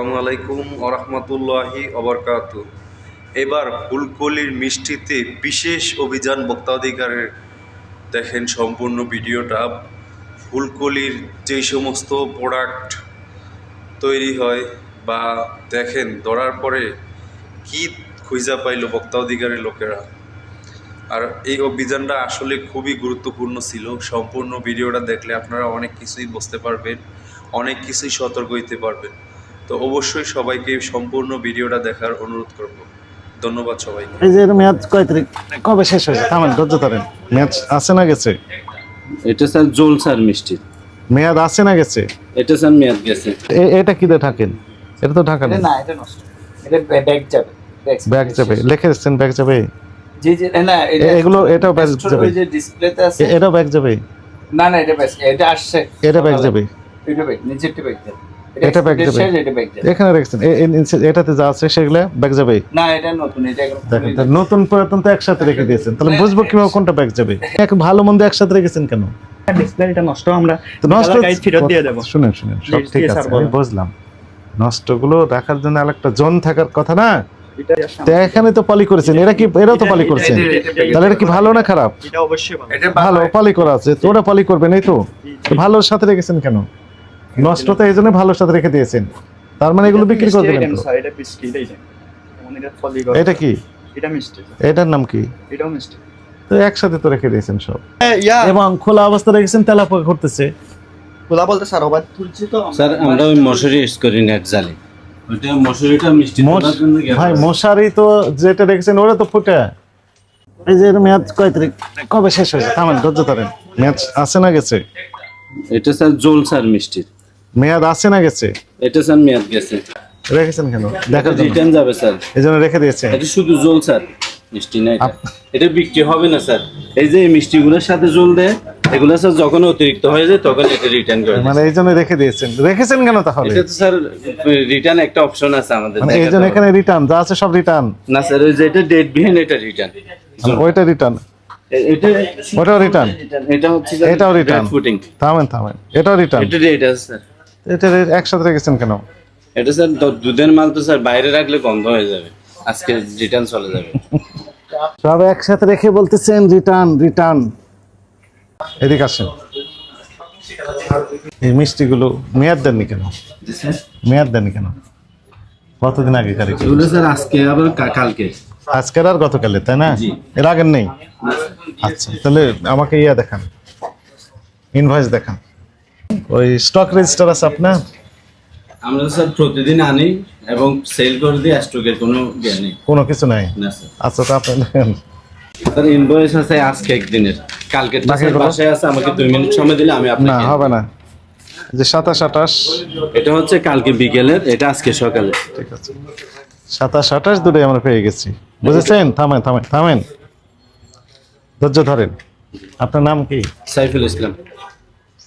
আসসালামু আলাইকুম ওরহমতুল্লাহি অবরকাত এবার ফুলকলির মিষ্টিতে বিশেষ অভিযান ভোক্তাধিকারের দেখেন সম্পূর্ণ ভিডিওটা। ফুলকলির যেই সমস্ত প্রোডাক্ট তৈরি হয় বা দেখেন ধরার পরে কি খুঁজা পাইল ভোক্তাধিকারের লোকেরা। আর এই অভিযানটা আসলে খুবই গুরুত্বপূর্ণ ছিল। সম্পূর্ণ ভিডিওটা দেখলে আপনারা অনেক কিছুই বুঝতে পারবেন, অনেক কিছুই সতর্ক হইতে পারবেন। তো অবশ্যই সবাইকে সম্পূর্ণ ভিডিওটা দেখার অনুরোধ করব। ধন্যবাদ সবাইকে। এই যে এর মেয়াদ কয় তারিখ? কবে শেষ হয়েছে? থামেন ধৈর্য ধরেন। মেয়াদ আছে না গেছে? এটা স্যার জোল স্যার মিষ্টি। মেয়াদ আছে না গেছে? এটা স্যার মেয়াদ গেছে। এটা কি দিয়ে থাকেন এটা তো ঢাকা নেই না এটা নষ্ট। এটা ব্যাগ যাবে ব্যাগ যাবে লিখে দিচ্ছেন ব্যাগ যাবে জি জি না এটা এগুলো এটাও ব্যাগ যাবে ওই যে ডিসপ্লেতে আছে। এটাও ব্যাগ যাবে না না এটা ব্যাগ এটা আসছে এটা ব্যাগ যাবে এটা ব্যাগ নিচেরটা ব্যাগ যাবে এটা ব্যাগ যাবে। এখানে রেখেছেন। এটাতে যা আছে সেগুলো ব্যাগ যাবে। না এটা নতুন এটা দেখেন নতুন পুরাতন তো একসাথে রেখে দিয়েছেন। তাহলে বুঝব কীভাবে কোনটা ব্যাগ যাবে। এক ভালো মন্দ একসাথে রেখেছেন কেন? ডিসপ্লেটা নষ্ট আমরা তো নষ্ট ফেরত দিয়ে দেবো। শুনেন শুনেন সব ঠিক আছে আমি বুঝলাম। নষ্টগুলো রাখার জন্য আরেকটা জন থাকার কথা না? তো এখানে তো পলি করেছেন এরা কি এরাও তো পলি করেছেন? তাহলে এটা কি ভালো না খারাপ? অবশ্যই ভালো। পলি করা আছে তো ওরা পলি করবেন এই তো? তো ভালোর সাথে রেখেছেন কেন? নষ্ট তো এই জন্য ভালোর সাথে রেখে দিয়েছেন। তার মানে এগুলো বিক্রি করে দিলেন স্যার এটা মিষ্টি এটাই দেন যেমন এটা ফলি এটা কি? এটা মিষ্টি এটার নাম কি? এটাও মিষ্টি। তো একসাথে তো রেখে দিয়েছেন সব। ইয়া। এবং খোলা অবস্থা রেখেছেন তেলা পোকা করতেছে। খোলা বলতে স্যার অবাধ তুলছি তো। স্যার আমরা ওই মশুরি ইউজ করি নেট জালি। ওইটা মশুরিটা মিষ্টি। ভাই মশারি তো যেটা রেখেছেন ওরা তো ফুটে। এই যে মেয়াদ কয় তারিখ? কবে শেষ হয়েছে? থামেন ধৈর্য ধরেন। মেয়াদ আছে না গেছে? এটা স্যার জোল স্যার মিষ্টি মেয়াদ আছে না গেছে? এটা স্যার মেয়াদ গেছে। রেখেছেন কেন? জন্য। রিটার্ন যাবে স্যার। এই জন্য রেখে দিয়েছে। এটা শুধু জল স্যার। মিষ্টি না এটা। এটা বিক্রি হবে না স্যার। এই যে মিষ্টিগুলোর সাথে জল দেয় এগুলো স্যার যখন অতিরিক্ত হয়ে যায় তখন এটা রিটার্ন করে মানে এই জন্য রেখে দিয়েছেন। রেখেছেন কেন তাহলে? এটা তো স্যার রিটার্ন একটা অপশন আছে আমাদের মানে এই জন্য এখানে রিটার্ন যা আছে সব রিটার্ন না স্যার ওই যে এটা ডেট বিহীন এটা রিটার্ন ওইটা রিটার্ন এটা ওটাও রিটার্ন এটা হচ্ছে এটাও। ফুটিং থামেন থামেন। এটাও রিটার্ন এটা রেট আছে স্যার। এটা রে- একসাথে রেখেছেন কেন? এটা স্যার দুধের মাল তো স্যার বাইরে রাখলে গন্ধ হয়ে যাবে। আজকে রিটার্ন চলে যাবে। সব একসাথে রেখে বলতেছেন রিটার্ন রিটার্ন এদিকে আসেন। এই মিষ্টিগুলো মেয়াদ দেননি কেন? মেয়াদ দেননি কেন? কতদিন আগে এগুলো স্যার আজকে আবার কালকে। আজকের আর গতকালে তাই না? এর আগের নেই? আচ্ছা তাহলে আমাকে ইয়া দেখান। ইনভয়েস দেখান। ওই স্টক রেজিস্টার আছে আপনার? আমরা স্যার প্রতিদিন আনি এবং সেল করে দিই স্টকের কোনো ইয়ে নেই। কোনো কিছু নাই? না স্যার আচ্ছা তো আপনি স্যার ইনভয়েস আছে আজকে একদিনের। কালকে বাসায় আছে আমাকে দুই মিনিট সময় দিলে আমি না হবে না। যে সাতাশ আঠাশ। এটা হচ্ছে কালকে বিকেলের এটা আজকে সকালে ঠিক আছে। সাতাশ দুটোই আমরা পেয়ে গেছি। বুঝেছেন? থামেন থামেন থামেন। ধৈর্য ধরেন। আপনার নাম কি? সাইফুল ইসলাম।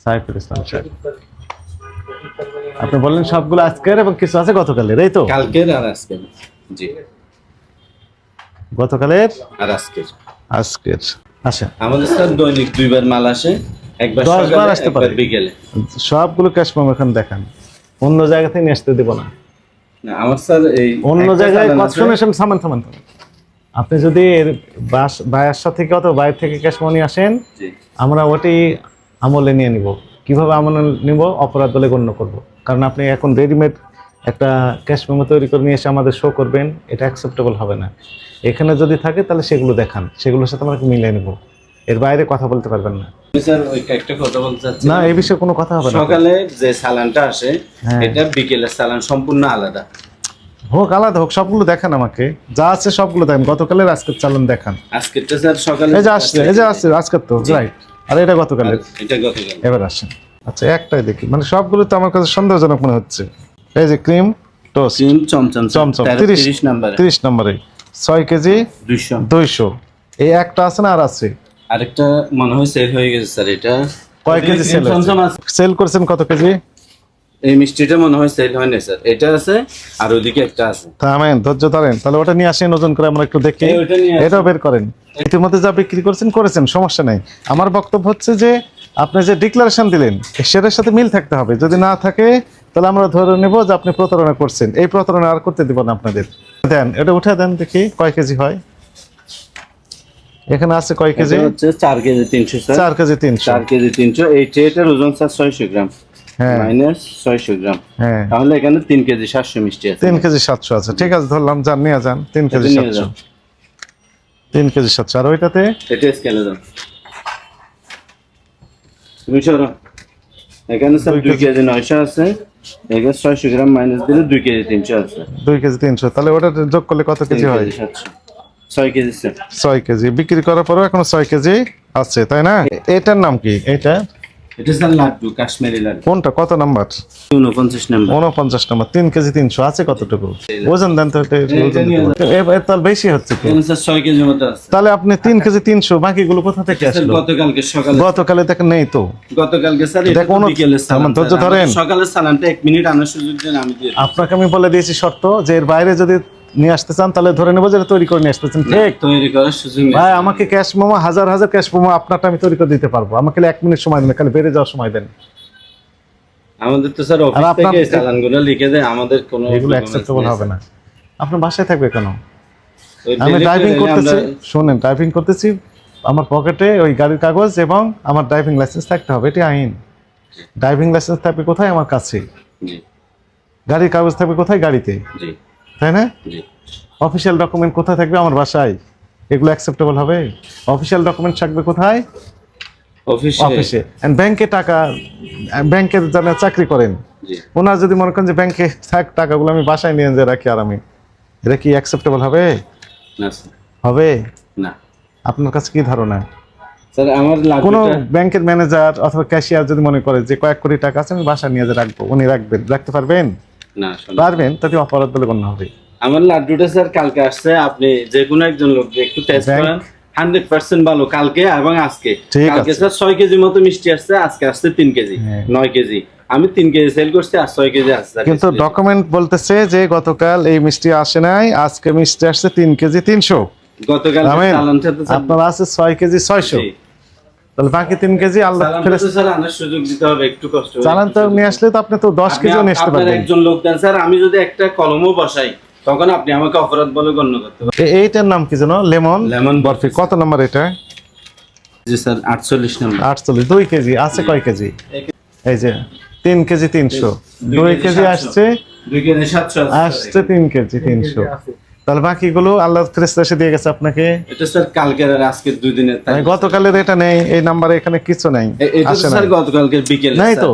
সাইফুল ইসলাম সাহেব। আপনি বললেন সবগুলো আজকের এবং কিছু আছে গতকালের এই তো? কালকের আর আজকের জি। গতকালের? আর আজকের। আজকের। আচ্ছা। আমাদের স্যার দৈনিক দুইবার মাল আসে একবার সকালে। বিকেলে। সবগুলো ক্যাশ মেমো এখন দেখান। অন্য জায়গা থেকে নিয়ে আসতে দেব না। না আমার স্যার এই অন্য জায়গায় থামেন থামেন। আপনি যদি বাস বায়ার থেকে অথবা বাইরে থেকে ক্যাশ মানি আসেন আমরা ওটাই আমলে নিয়ে নিব। কীভাবে আমলে নিব? অপরাধ বলে গণ্য করব। কারণ আপনি এখন রেডিমেড একটা ক্যাশ মেমো তৈরি করে নিয়ে এসে আমাদের শো করবেন এটা অ্যাকসেপ্টেবল হবে না। এখানে যদি থাকে তাহলে সেগুলো দেখান। সেগুলোর সাথে আমরা মিলিয়ে নেব। এর বাইরে কথা বলতে পারবেন না। না এই বিষয়ে কোনো কথা হবে না। সকালে যে সালানটা আসে হ্যাঁ। এটা বিকেলের সালান সম্পূর্ণ আলাদা। হোক আলাদা হোক সবগুলো দেখান আমাকে। যা আছে সবগুলো দেখান। গতকালের আজকের চালান দেখান। আজকেরটা স্যার সকালে এই যে আসছে এই যে আসছে আজকের তো রাইট আর এটা গতকালের। এটা গতকাল। এবার আসেন। আচ্ছা একটাই দেখি। মানে সবগুলো তো আমার কাছে সন্দেহজনক মনে হচ্ছে। এই যে ক্রিম টোস্ট। ক্রিম চমচম চমচম তেরো, তিরিশ তিরিশ তিরিশ নম্বরে। ছয় কেজি দুইশো। দুইশো। এই একটা আছে না আর আছে? আরেকটা মনে হয় সেল হয়ে গেছে স্যার এটা। কয় কেজি সেল। সেল করছেন কত কেজি? এই মিষ্টিটা মনে হয় সেল হয়নি স্যার এটা আছে আর ওইদিকে একটা আছে। থামেন ধৈর্য ধরেন। তাহলে ওটা নিয়ে আসেন ওজন করে আমরা একটু দেখি। এটাও বের করেন। ইতিমধ্যে যা বিক্রি করেছেন করেছেন সমস্যা নাই। আমার বক্তব্য হচ্ছে যে আপনি যে ডিক্লারেশন দিলেন সেটার সাথে মিল থাকতে হবে। যদি না থাকে তাহলে আমরা ধরে নেব যে আপনি প্রতারণা করছেন। এই প্রতারণা আর করতে দিব না আপনাদের। দেন এটা উঠে দেন দেখি কয় কেজি হয়? এখানে আছে কয় কেজি? হচ্ছে চার কেজি তিনশো চার কেজি তিনশো। চার কেজি তিনশো। এই ট্রেটার ওজন স্যার ছয়শো গ্রাম। মাইনাস ছয়শো গ্রাম। হ্যাঁ। তাহলে এখানে তিন কেজি সাতশো মিষ্টি আছে। তিন কেজি সাতশো আছে। ঠিক আছে ধরলাম যান নিয়ে যান। তিন কেজি সাতশো। তিন কেজি সাতশো। আর ওইটাতে? এটা স্কেলে দাও তুমি সরো। এখানে স্যার দুই কেজি। নয়শো আছে। এখানে ছয়শো গ্রাম মাইনাস দিলে দুই কেজি তিনশো আছে। দুই কেজি তিনশো। তাহলে ওটা যোগ করলে কত কেজি হয়? ছয় কেজি ছয় কেজি। বিক্রি করার পরেও এখনও ছয় কেজি আছে তাই না? এটার নাম কি? এটা? এটা স্যার লাড্ডু কাশ্মীরি লাড্ডু। কোনটা কত নাম্বার? নাম্বার। নাম্বার কেজি তিনশো আছে কতটুকু? ওজন দেন তো এটা বেশি হচ্ছে তো। স্যার ছয় কেজির মতো আছে। তাহলে আপনি তিন কেজি তিনশো বাকিগুলো কোথা থেকে স্যার আসলো? গতকালকে সকালে গতকালে দেখেন নেই তো। গতকালকে স্যার এটা দেখো, তো সালাম, ধৈর্য ধরেন। সকালের সালামটা মিনিট আনার সুযোগ দেন আমি দিয়ে আপনাকে আমি বলে দিয়েছি শর্ত যে এর বাইরে যদি নিয়ে আসতে চান তাহলে ধরে নেব যে এটা তৈরি করে নিয়ে আসতেছেন ঠিক? তৈরি করার সুযোগ ভাই আমাকে ক্যাশ মোমো হাজার হাজার ক্যাশ মোমো আপনারটা আমি তৈরি করে দিতে পারব। আমাকে এক মিনিট সময় দেন খালি বেড়ে যাওয়ার সময় দেন। আমাদের তো স্যার অফিস থেকে চালানগুলো লিখে দেয় আমাদের কোনো এগুলো অ্যাকসেপ্টেবল হবে না। আপনার বাসায় থাকবে কেন? আমি ড্রাইভিং করতেছি শোনেন ড্রাইভিং করতেছি আমার পকেটে ওই গাড়ির কাগজ এবং আমার ড্রাইভিং লাইসেন্স থাকতে হবে এটি আইন। ড্রাইভিং লাইসেন্স থাকবে কোথায়? আমার কাছে গাড়ির কাগজ থাকবে কোথায়? গাড়িতে জি। তাই না? অফিসিয়াল ডকুমেন্ট কোথায় থাকবে? আমার বাসায়। এগুলো অ্যাকসেপ্টেবল হবে? অফিসিয়াল ডকুমেন্ট থাকবে কোথায়? অফিসে ব্যাংকে টাকা ব্যাংকে যারা চাকরি করেন ওনারা যদি মনে করেন যে ব্যাংকে থাক টাকাগুলো আমি বাসায় নিয়ে যে রাখি আর আমি এটা কি অ্যাকসেপ্টেবল হবে? হবে? না। আপনার কাছে কি ধারণা? স্যার আমার কোনো ব্যাংকের ম্যানেজার অথবা ক্যাশিয়ার যদি মনে করে যে কয়েক কোটি টাকা আছে আমি বাসায় নিয়ে যে রাখব উনি রাখবেন রাখতে পারবেন? না পারবেন তাতে অপরাধ বলে গণ্য হবে। আমার লাড্ডুটা স্যার কালকে আসছে আপনি যে কোনো একজন লোক একটু টেস্ট করেন হান্ড্রেড পার্সেন্ট ভালো কালকে এবং আজকে। কালকে স্যার ছয় কেজি মতো মিষ্টি আসছে আজকে আসছে তিন কেজি হ্যাঁ। নয় কেজি। আমি তিন কেজি সেল করছি আর ছয় কেজি আসছে। কিন্তু ডকুমেন্ট বলতেছে যে গতকাল এই মিষ্টি আসে নাই আজকে মিষ্টি আসছে তিন কেজি তিনশো। গতকাল আপনার আছে ছয় কেজি ছয়শো। তাহলে বাকি তিন কেজি আল্লাহ স্যার আনার সুযোগ দিতে হবে একটু কষ্ট চালান তো নিয়ে আসলে তো আপনি তো দশ কেজিও নিয়ে আসতে পারবেন। একজন লোক দেন স্যার আমি যদি একটা কলমও বসাই তখন আপনি আমাকে অপরাধ বলে গণ্য করতে পারেন এইটার নাম কি জানো লেমন? লেমন বরফি। কত নম্বর এটা? জি স্যার আটচল্লিশ নম্বর। আটচল্লিশ দুই কেজি আছে কয় কেজি? এই যে তিন কেজি তিনশো। দুই কেজি আসছে দুই কেজি সাতশো আসছে তিন কেজি তিনশো। তাহলে বাকিগুলো আল্লাহ ফেরেস্তা এসে দিয়ে গেছে আপনাকে। এটা স্যার কালকের আর আজকের দুই দিনের তাই মানে গতকালের এটা নেই এই নাম্বারে এখানে কিছু নাই এটা স্যার গতকালকে বিকেল নাই তো?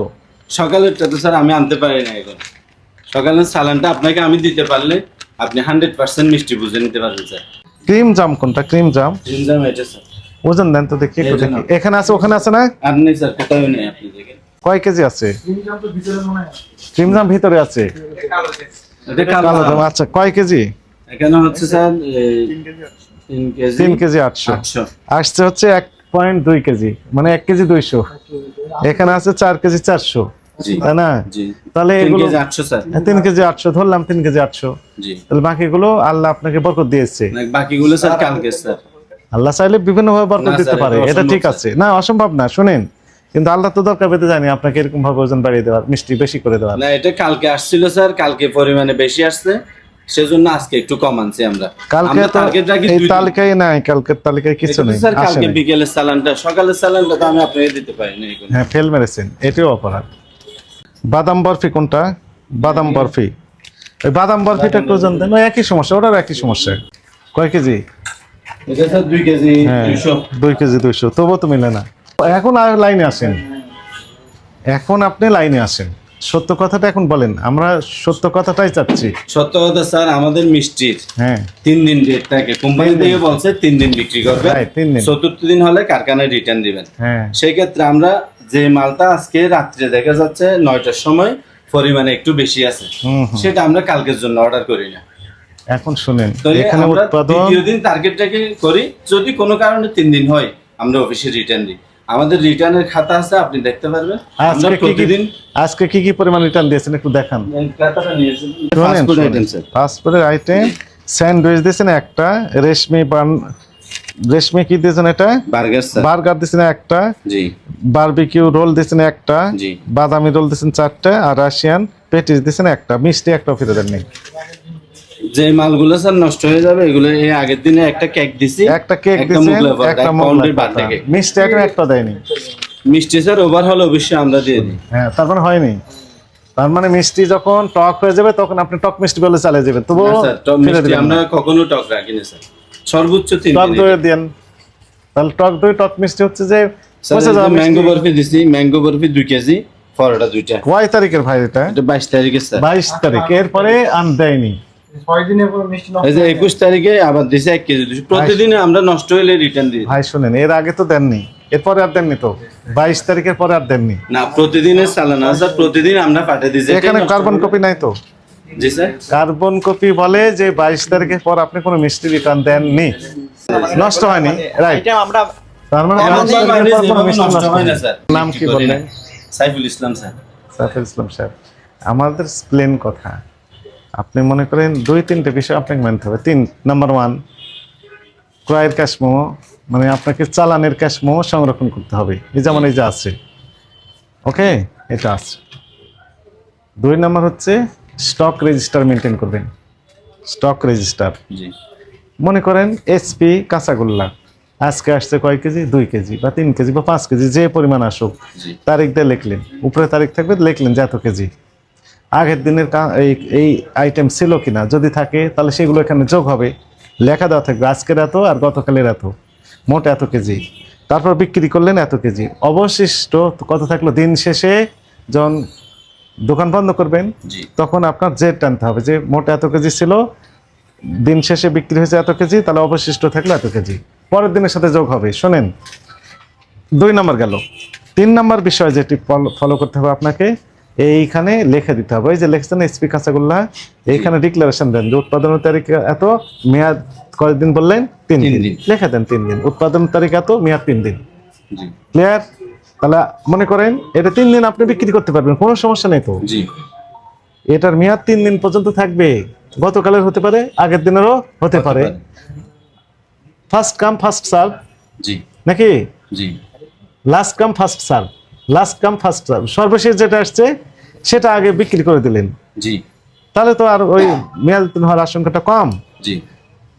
সকালেরটা তো স্যার আমি আনতে পারি না এখন। সকালের সালানটা আপনাকে আমি দিতে পারলে আপনি হান্ড্রেড পার্সেন্ট মিষ্টি বুঝে নিতে পারবেন স্যার। ক্রিম জাম কোনটা? ক্রিম জাম? জিনজাম এটা স্যার। ওজন দেন তো দেখি একটু দেখি। এখানে আছে ওখানে আছে না? আর নেই স্যার কোথাও নেই আপনি দেখেন। কয় কেজি আছে? ক্রিম জাম ভিতরে আছে। এটা কালো কালো জাম আচ্ছা কয় কেজি? এখানে হচ্ছে স্যার এই, তিন কেজি তিন কেজি আটশো। আটশো। আসছে হচ্ছে এক পয়েন্ট দুই কেজি মানে এক কেজি দুইশো। এখানে আছে চার কেজি চারশো জি। তাই না? তাহলে এগুলো কেজি আটশো স্যার। তিন কেজি আটশো ধরলাম তিন কেজি আটশো। জি। তাহলে বাকিগুলো আল্লাহ আপনাকে বরকত দিয়েছে। বাকিগুলো স্যার কালকে স্যার। আল্লাহ চাইলে বিভিন্ন ভাবে বরকত দিতে পারে এটা ঠিক আছে। না অসম্ভব না শুনেন। কিন্তু আল্লাহ তো দরকার পেতে জানি আপনাকে এরকম ভাবে ওজন বাড়িয়ে দেওয়ার মিষ্টি বেশি করে দেওয়ার। না এটা কালকে আসছিল স্যার কালকে পরিমাণে বেশি আসছে। সেজন্য আজকে একটু কম আনছি আমরা। কালকে তো এই তালিকায় নাই কালকের তালিকায় কিছু নেই স্যার কালকে নাই। বিকেলের সালানটা সকালের সালানটা তো আমি আপনাকে দিতে পারি না হ্যাঁ ফেল মেরেছেন এটিও অপরাধ। বাদাম বরফি কোনটা? বাদাম বরফি। ওই বাদাম বরফিটা একটু দেন ওই একই সমস্যা ওটার একই সমস্যা। কয় কেজি? এটা স্যার দুই কেজি হ্যাঁ দুইশো। দুই কেজি দুইশো। তবুও তো মিলে না। এখন আর লাইনে আসেন। এখন আপনি লাইনে আসেন। সত্য কথাটা এখন বলেন আমরা সত্য কথাটাই চাচ্ছি। সত্য কথা স্যার আমাদের মিষ্টির হ্যাঁ। তিন দিন ডেট থাকে। কোম্পানি থেকে বলছে তিন দিন বিক্রি করবে। তিন দিন। চতুর্থ দিন হলে কারখানায় রিটার্ন দিবেন। হ্যাঁ। সেই ক্ষেত্রে আমরা যে মালটা আজকে রাত্রে দেখা যাচ্ছে নয়টার সময় পরিমাণে একটু বেশি আছে। সেটা আমরা কালকের জন্য অর্ডার করি না। এখন শুনেন এখানে আমরা উৎপাদন দ্বিতীয় দিন টার্গেটটাকে করি। যদি কোনো কারণে তিন দিন হয় আমরা অফিসে রিটার্ন দিই। আমাদের রিটার্নের খাতা আছে আপনি দেখতে পারবেন। আজকে কি কি প্রতিদিন আজকে কি কি পরিমাণ রিটার্ন দিয়েছেন একটু দেখান। খাতাটা নিয়েছেন। ফুড আইটেম স্যার পাসপোর্টের আইটেম স্যান্ডউইচ দিয়েছেন একটা রেশমি বান রেশমি কি দিয়েছেন এটা? বার্গার স্যার বার্গার দিয়েছেন একটা। জি। বারবিকিউ রোল দিয়েছেন একটা। জি। বাদামি রোল দিয়েছেন চারটা। আর রাশিয়ান পেটিস দিয়েছেন একটা। মিষ্টি একটা ফিরে দেন নেই যে মালগুলো স্যার নষ্ট হয়ে যাবে এগুলো এই আগের দিনে একটা কেক দিছি একটা কেক একটা পরোটা, একটা এক মোগলাই বার্থডে কেক। মিষ্টি আইটেম একটা দেয়নি। মিষ্টি স্যার ওভার হলে অবশ্যই আমরা দিয়ে দিই। হ্যাঁ তার মানে হয়নি। তার মানে মিষ্টি যখন টক হয়ে যাবে তখন আপনি টক মিষ্টি বলে চালিয়ে যাবেন। তবু আমরা কখনো টক রাখি না স্যার। সর্বোচ্চ তিন টক দই দেন। তাহলে টক দই টক মিষ্টি হচ্ছে যে ম্যাঙ্গো বরফি দিছি ম্যাঙ্গো বরফি দুই কেজি পরোটা দুইটা। কয় তারিখের ভাই এটা? এটা বাইশ তারিখে স্যার। বাইশ তারিখ। এরপরে আন দেয়নি। একুশ তারিখে আবার দিছে এক কেজি প্রতিদিন আমরা নষ্ট হলে রিটার্ন দিই। ভাই শুনেন এর আগে তো দেননি। এরপরে আর দেননি তো? বাইশ তারিখের পরে আর দেননি? না প্রতিদিনের চালান স্যার প্রতিদিন আমরা পাঠিয়ে দিই। এখানে কার্বন কপি নাই তো? জি স্যার। কার্বন কপি বলে যে বাইশ তারিখের পর আপনি কোনো মিষ্টি রিটার্ন দেননি। নষ্ট হয়নি রাইট আমরা তার মানে এমন 22 তারিখের পর কোনো যেভাবে মিষ্টি নষ্ট নষ্ট না হয়নি। স্যার। নাম কি বললেন? সাইফুল ইসলাম স্যার। সাইফুল ইসলাম সাহেব আমাদের প্লেন কথা। আপনি মনে করেন দুই তিনটে বিষয় আপনাকে মানতে হবে। তিন নাম্বার ওয়ান ক্রয়ের ক্যাশ মোমো মানে আপনাকে চালানের ক্যাশ মোমো সংরক্ষণ করতে হবে। এই যেমন এই যে আছে। ওকে? এটা আছে। দুই নাম্বার হচ্ছে স্টক রেজিস্টার মেনটেন করবেন। স্টক রেজিস্টার মনে করেন এসপি কাঁচাগোল্লা। আজকে আসছে কয় কেজি? দুই কেজি বা তিন কেজি বা পাঁচ কেজি যে পরিমাণ আসুক। জি। তারিখ দিয়ে লিখলেন। উপরে তারিখ থাকবে লিখলেন যে এত কেজি। আগের দিনের কা- এই এই আইটেম ছিল কিনা? যদি থাকে তাহলে সেগুলো এখানে যোগ হবে। লেখা দেওয়া থাকবে আজকের এত আর গতকালের এত। মোট এত কেজি। তারপর বিক্রি করলেন এত কেজি। অবশিষ্ট কত থাকল? দিন শেষে যখন দোকান বন্ধ করবেন তখন আপনার জেড টানতে হবে যে মোট এত কেজি ছিল দিন শেষে বিক্রি হয়েছে এত কেজি তাহলে অবশিষ্ট থাকল এত কেজি। পরের দিনের সাথে যোগ হবে। শোনেন দুই নম্বর গেল। তিন নম্বর বিষয় যেটি ফলো করতে হবে আপনাকে এইখানে লিখে দিতে হবে। এই যে লিখছেন এসপি কাঁচাগোল্লা এইখানে ডিক্লারেশন দেন যে উৎপাদনের তারিখ এত মেয়াদ কয়দিন বললেন? তিন দিন। লিখে দেন তিন দিন। উৎপাদন তারিখ এত মেয়াদ তিন দিন। ক্লিয়ার তাহলে মনে করেন এটা তিন দিন আপনি বিক্রি করতে পারবেন কোনো সমস্যা নেই তো? এটার মেয়াদ তিন দিন পর্যন্ত থাকবে। গতকালের হতে পারে আগের দিনেরও হতে পারে। ফার্স্ট কাম ফার্স্ট সার্ভ নাকি? Last come first serve last come first serve সর্বশেষ যেটা আসছে সেটা আগে বিক্রি করে দিলেন। জি। তাহলে তো আর ওই মেয়াদ উত্তীর্ণ হওয়ার আশঙ্কাটা কম। জি।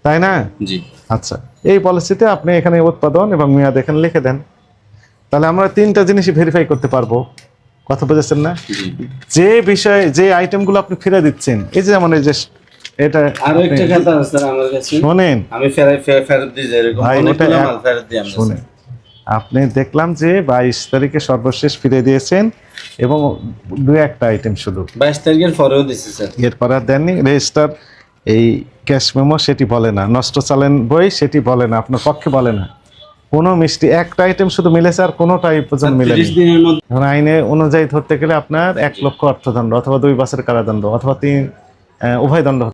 তাই না? জি। আচ্ছা এই পলিসিতে আপনি এখানে উৎপাদন এবং মেয়াদ এখানে লিখে দেন। তাহলে আমরা তিনটা জিনিসই ভেরিফাই করতে পারব। কথা বুঝেছেন না? যে বিষয়ে যে আইটেমগুলো আপনি ফিরে দিচ্ছেন এই যে যেমন এই যে এটা আরও একটা কথা আছে স্যার আমার কাছে। শোনেন। আমি ফেরত এরকম এক- মাল ফেরত দিই আমরা আপনি দেখলাম যে বাইশ তারিখে সর্বশেষ ফিরে দিয়েছেন এবং দু একটা আইটেম শুধু। বাইশ তারিখের পরেও স্যার। এরপর আর দেননি রেজিস্টার এই ক্যাশ মেমো সেটি বলে না নষ্ট চালেন বই সেটি বলে না আপনার পক্ষে বলে না। কোনো মিষ্টি একটা আইটেম শুধু মিলেছে আর পর্যন্ত মিলেনি। তিরিশ দিনের মধ্যে এখন আইনে অনুযায়ী ধরতে গেলে আপনার এক লক্ষ অর্থদণ্ড অথবা দুই বছরের কারাদণ্ড অথবা তিন উভয় দণ্ড